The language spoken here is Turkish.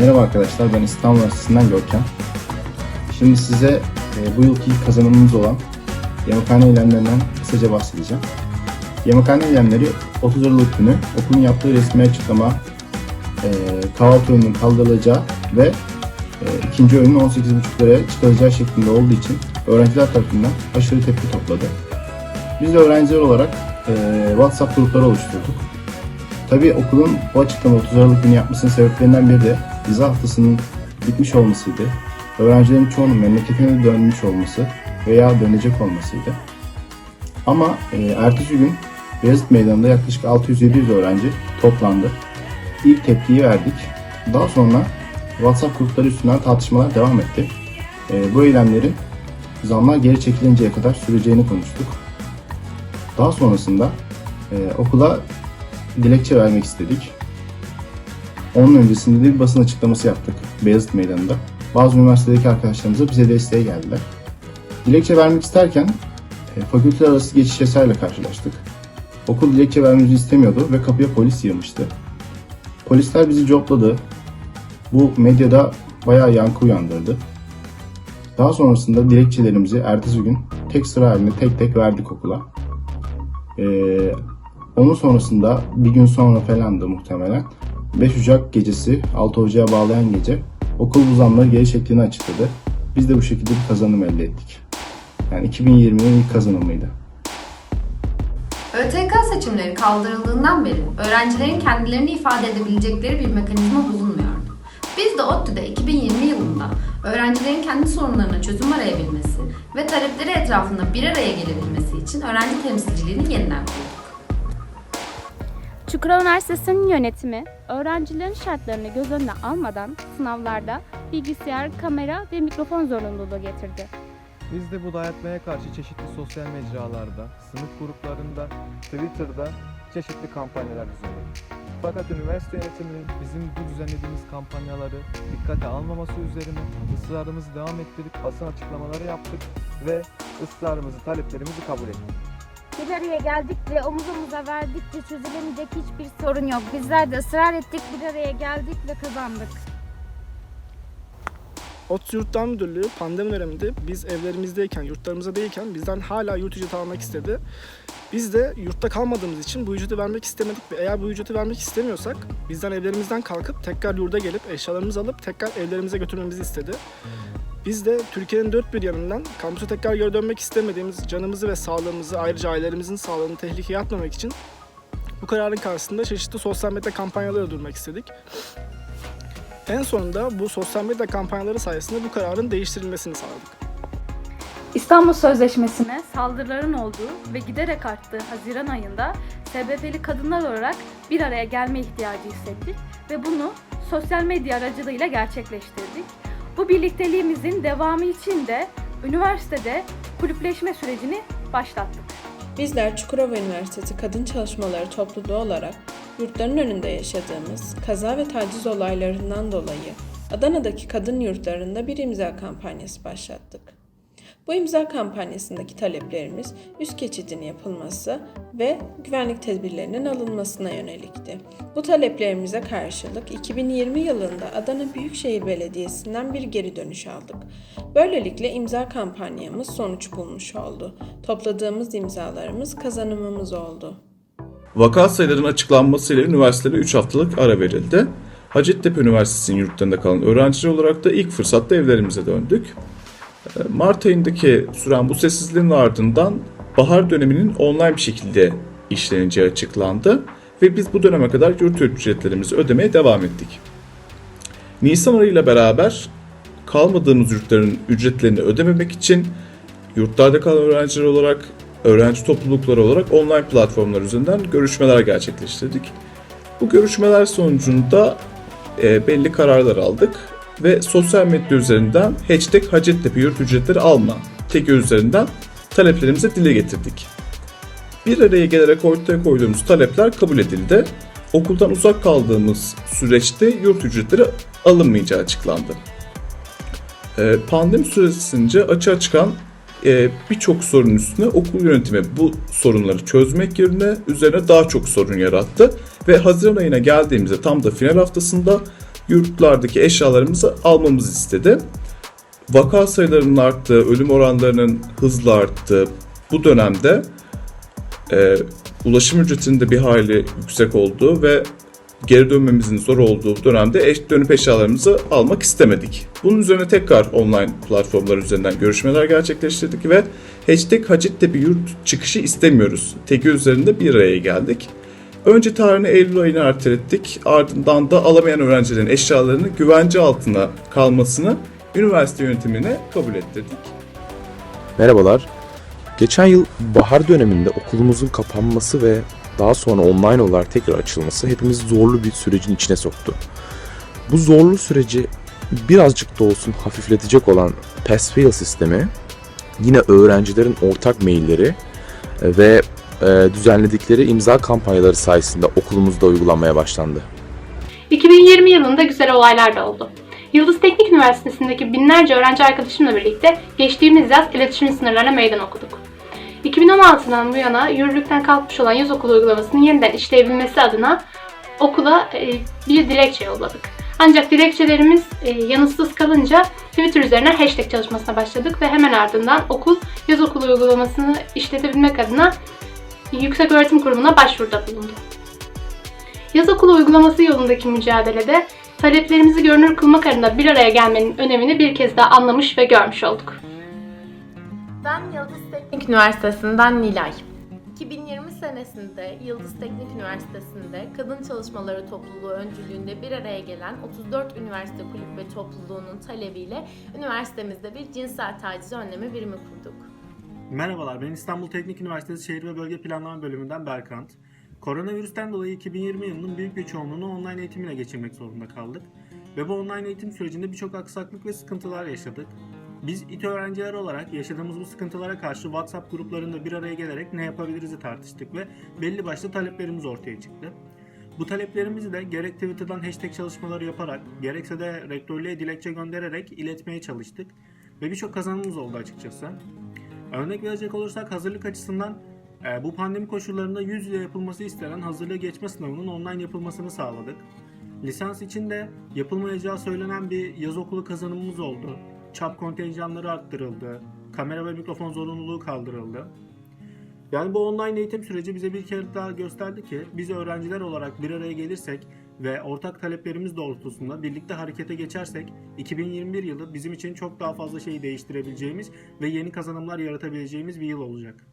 Merhaba arkadaşlar, ben İstanbul Üniversitesi'nden Görkem. Şimdi size e, bu yılki kazanımımız olan yemekhane eylemlerinden kısaca bahsedeceğim. Yemekhane eylemleri 30 Aralık günü okulun yaptığı resmi açıklama, e, kahvaltı öğünün kaldırılacağı ve e, ikinci öğünün 18,5 liraya çıkarılacağı şeklinde olduğu için öğrenciler tarafından aşırı tepki topladı. Biz de öğrenciler olarak e, WhatsApp grupları oluşturduk. Tabii okulun bu açıklama 30 Aralık günü yapmasının sebeplerinden biri de vize haftasının bitmiş olmasıydı. Öğrencilerin çoğunun memleketine dönmüş olması veya dönecek olmasıydı. Ama e, ertesi gün Beyazıt Meydanı'nda yaklaşık 600-700 öğrenci toplandı. İlk tepkiyi verdik. Daha sonra WhatsApp grupları üstünden tartışmalar devam etti. E, bu eylemlerin zamlar geri çekilinceye kadar süreceğini konuştuk. Daha sonrasında e, okula dilekçe vermek istedik. Onun öncesinde de bir basın açıklaması yaptık Beyazıt Meydanı'nda. Bazı üniversitedeki arkadaşlarımız da bize desteğe geldiler. Dilekçe vermek isterken e, fakülteler arası geçiş yasayla karşılaştık. Okul dilekçe vermemizi istemiyordu ve kapıya polis yığmıştı. Polisler bizi copladı. Bu medyada bayağı yankı uyandırdı. Daha sonrasında dilekçelerimizi ertesi gün tek sıra halinde tek tek verdik okula. Ee, onun sonrasında bir gün sonra falandı muhtemelen. 5 Ocak gecesi 6 Ocak'a bağlayan gece okul bu zamları geri çektiğini açıkladı. Biz de bu şekilde bir kazanım elde ettik. Yani 2020'nin ilk kazanımıydı. ÖTK seçimleri kaldırıldığından beri öğrencilerin kendilerini ifade edebilecekleri bir mekanizma bulunmuyordu. Biz de ODTÜ'de 2020 yılında öğrencilerin kendi sorunlarına çözüm arayabilmesi ve talepleri etrafında bir araya gelebilmesi için öğrenci temsilciliğini yeniden kurduk. Çukurova Üniversitesi'nin yönetimi, öğrencilerin şartlarını göz önüne almadan sınavlarda bilgisayar, kamera ve mikrofon zorunluluğu getirdi. Biz de bu dayatmaya karşı çeşitli sosyal mecralarda, sınıf gruplarında, Twitter'da çeşitli kampanyalar düzenledik. Fakat üniversite yönetiminin bizim bu düzenlediğimiz kampanyaları dikkate almaması üzerine ısrarımızı devam ettirip basın açıklamaları yaptık ve ısrarımızı, taleplerimizi kabul ettik. Bir araya geldikçe, omuz omuza verdikçe çözülemeyecek hiçbir sorun yok. Bizler de ısrar ettik, bir araya geldik ve kazandık. Ot Yurtlar Müdürlüğü pandemi döneminde biz evlerimizdeyken, yurtlarımızda değilken bizden hala yurt ücreti almak istedi. Biz de yurtta kalmadığımız için bu ücreti vermek istemedik ve eğer bu ücreti vermek istemiyorsak bizden evlerimizden kalkıp tekrar yurda gelip eşyalarımızı alıp tekrar evlerimize götürmemizi istedi. Biz de Türkiye'nin dört bir yanından kampüse tekrar geri dönmek istemediğimiz canımızı ve sağlığımızı ayrıca ailemizin sağlığını tehlikeye atmamak için bu kararın karşısında çeşitli sosyal medya kampanyaları durmak istedik. En sonunda bu sosyal medya kampanyaları sayesinde bu kararın değiştirilmesini sağladık. İstanbul Sözleşmesi'ne saldırıların olduğu ve giderek arttığı Haziran ayında SBP'li kadınlar olarak bir araya gelme ihtiyacı hissettik ve bunu sosyal medya aracılığıyla gerçekleştirdik. Bu birlikteliğimizin devamı için de üniversitede kulüpleşme sürecini başlattık. Bizler Çukurova Üniversitesi Kadın Çalışmaları Topluluğu olarak yurtların önünde yaşadığımız kaza ve taciz olaylarından dolayı Adana'daki kadın yurtlarında bir imza kampanyası başlattık. Bu imza kampanyasındaki taleplerimiz üst geçidin yapılması ve güvenlik tedbirlerinin alınmasına yönelikti. Bu taleplerimize karşılık 2020 yılında Adana Büyükşehir Belediyesi'nden bir geri dönüş aldık. Böylelikle imza kampanyamız sonuç bulmuş oldu. Topladığımız imzalarımız kazanımımız oldu. Vaka sayılarının açıklanmasıyla üniversitelere 3 haftalık ara verildi. Hacettepe Üniversitesi'nin yurtlarında kalan öğrenciler olarak da ilk fırsatta evlerimize döndük. Mart ayındaki süren bu sessizliğin ardından bahar döneminin online bir şekilde işleneceği açıklandı ve biz bu döneme kadar yurt ücretlerimizi ödemeye devam ettik. Nisan ayıyla beraber kalmadığımız yurtların ücretlerini ödememek için yurtlarda kalan öğrenciler olarak, öğrenci toplulukları olarak online platformlar üzerinden görüşmeler gerçekleştirdik. Bu görüşmeler sonucunda e, belli kararlar aldık ve sosyal medya üzerinden hashtag Hacettepe yurt ücretleri alma teki üzerinden taleplerimizi dile getirdik. Bir araya gelerek ortaya koyduğumuz talepler kabul edildi. Okuldan uzak kaldığımız süreçte yurt ücretleri alınmayacağı açıklandı. Ee, Pandemi süresince açığa çıkan e, birçok sorun üstüne okul yönetimi bu sorunları çözmek yerine üzerine daha çok sorun yarattı ve Haziran ayına geldiğimizde tam da final haftasında yurtlardaki eşyalarımızı almamızı istedi. Vaka sayılarının arttığı, ölüm oranlarının hızla arttığı bu dönemde e, ulaşım ücretinin de bir hayli yüksek olduğu ve geri dönmemizin zor olduğu dönemde eş, dönüp eşyalarımızı almak istemedik. Bunun üzerine tekrar online platformlar üzerinden görüşmeler gerçekleştirdik ve hashtag Hacettepe yurt çıkışı istemiyoruz. Tagi üzerinde bir araya geldik. Önce tarihini Eylül ayına ertelettik. Ardından da alamayan öğrencilerin eşyalarını güvence altına kalmasını üniversite yönetimine kabul ettirdik. Merhabalar. Geçen yıl bahar döneminde okulumuzun kapanması ve daha sonra online olarak tekrar açılması hepimizi zorlu bir sürecin içine soktu. Bu zorlu süreci birazcık da olsun hafifletecek olan Pass-Fail sistemi yine öğrencilerin ortak mailleri ve e, düzenledikleri imza kampanyaları sayesinde okulumuzda uygulanmaya başlandı. 2020 yılında güzel olaylar da oldu. Yıldız Teknik Üniversitesi'ndeki binlerce öğrenci arkadaşımla birlikte geçtiğimiz yaz iletişim sınırlarına meydan okuduk. 2016'dan bu yana yürürlükten kalkmış olan yaz okulu uygulamasının yeniden işleyebilmesi adına okula e, bir dilekçe yolladık. Ancak dilekçelerimiz e, yanıtsız kalınca Twitter üzerinden hashtag çalışmasına başladık ve hemen ardından okul yaz okulu uygulamasını işletebilmek adına Yüksek Öğretim Kurumu'na başvuruda bulundu. Yaz okulu uygulaması yolundaki mücadelede taleplerimizi görünür kılmak adına bir araya gelmenin önemini bir kez daha anlamış ve görmüş olduk. Ben Yıldız Teknik Üniversitesi'nden Nilay. 2020 senesinde Yıldız Teknik Üniversitesi'nde Kadın Çalışmaları Topluluğu öncülüğünde bir araya gelen 34 üniversite kulüp ve topluluğunun talebiyle üniversitemizde bir cinsel taciz önleme birimi kurduk. Merhabalar, ben İstanbul Teknik Üniversitesi Şehir ve Bölge Planlama Bölümünden Berkant. Koronavirüsten dolayı 2020 yılının büyük bir çoğunluğunu online eğitim ile geçirmek zorunda kaldık. Ve bu online eğitim sürecinde birçok aksaklık ve sıkıntılar yaşadık. Biz İT öğrenciler olarak yaşadığımız bu sıkıntılara karşı WhatsApp gruplarında bir araya gelerek ne yapabiliriz'i tartıştık ve belli başlı taleplerimiz ortaya çıktı. Bu taleplerimizi de gerek Twitter'dan hashtag çalışmaları yaparak, gerekse de rektörlüğe dilekçe göndererek iletmeye çalıştık. Ve birçok kazanımız oldu açıkçası. Örnek verecek olursak hazırlık açısından e, bu pandemi koşullarında yüz yüze yapılması istenen hazırlığı geçme sınavının online yapılmasını sağladık. Lisans için de yapılmayacağı söylenen bir yaz okulu kazanımımız oldu. Çap kontenjanları arttırıldı. Kamera ve mikrofon zorunluluğu kaldırıldı. Yani bu online eğitim süreci bize bir kere daha gösterdi ki biz öğrenciler olarak bir araya gelirsek ve ortak taleplerimiz doğrultusunda birlikte harekete geçersek 2021 yılı bizim için çok daha fazla şeyi değiştirebileceğimiz ve yeni kazanımlar yaratabileceğimiz bir yıl olacak.